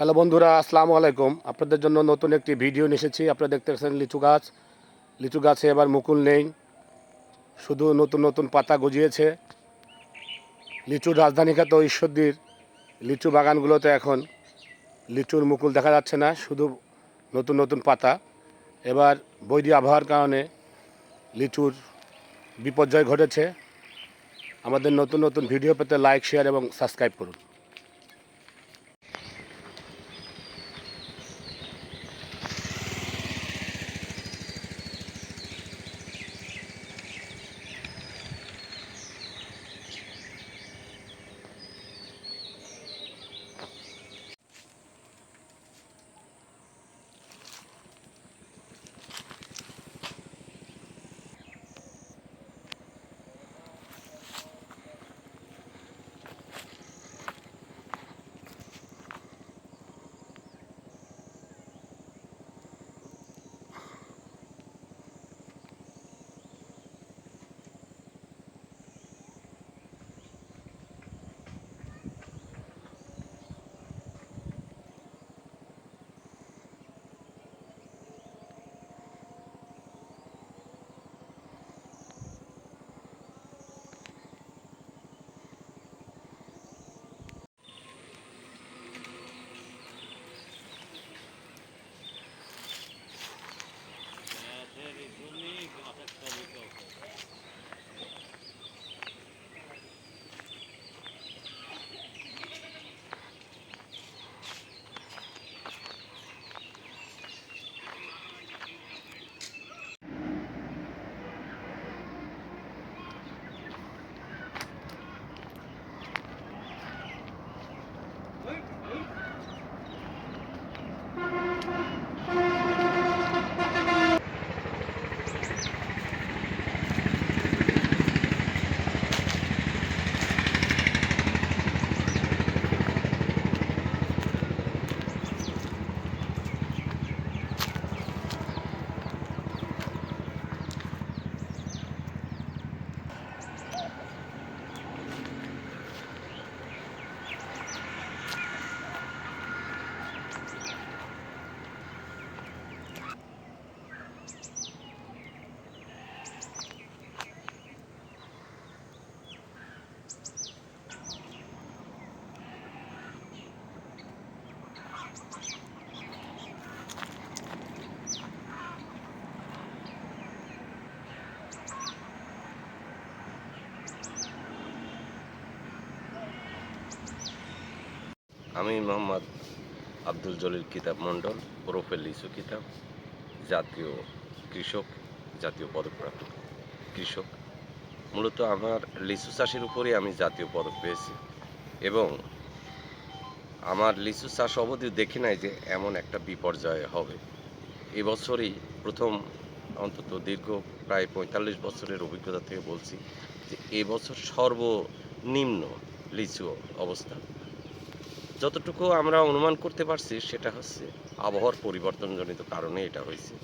Hello বন্ধুরা, আসসালামু আলাইকুম। আপনাদের জন্য নতুন একটি ভিডিও নিয়ে এসেছি। আপনারা দেখতে পাচ্ছেন লিচু গাছ। লিচু গাছে এবার মুকুল নেই। শুধু নতুন নতুন পাতা গজিয়েছে। লিচুর রাজধানী খ্যাত ঈশ্বরদীর লিচু বাগানগুলোতে এখন লিচুর মুকুল দেখা যাচ্ছে না, শুধু নতুন নতুন পাতা। এবার বৈরী আবহাওয়ার কারণে লিচুর বিপর্যয় ঘটেছে। আমাদের নতুন নতুন ভিডিও পেতে লাইক, শেয়ার এবং সাবস্ক্রাইব করুন। আমি মোহাম্মদ আব্দুল জলিল কিতাব মণ্ডল, ওরফে লিচু কিতাব, জাতীয় কৃষক, জাতীয় পদকপ্রাপ্ত কৃষক, মূলত আমার লিচু চাষের উপরেই আমি জাতীয় পদক পেয়েছি। এবং আমার লিচু চাষ অবধি দেখি নাই যে এমন একটা বিপর্যয় হবে। এবছরই প্রথম, অন্তত দীর্ঘ প্রায় পঁয়তাল্লিশ বছরের অভিজ্ঞতা থেকে বলছি যে এবছর সর্বনিম্ন লিচু অবস্থা। যতটুকু আমরা অনুমান করতে পারছি সেটা হচ্ছে আবহাওয়ার পরিবর্তনজনিত কারণে এটা হয়েছে।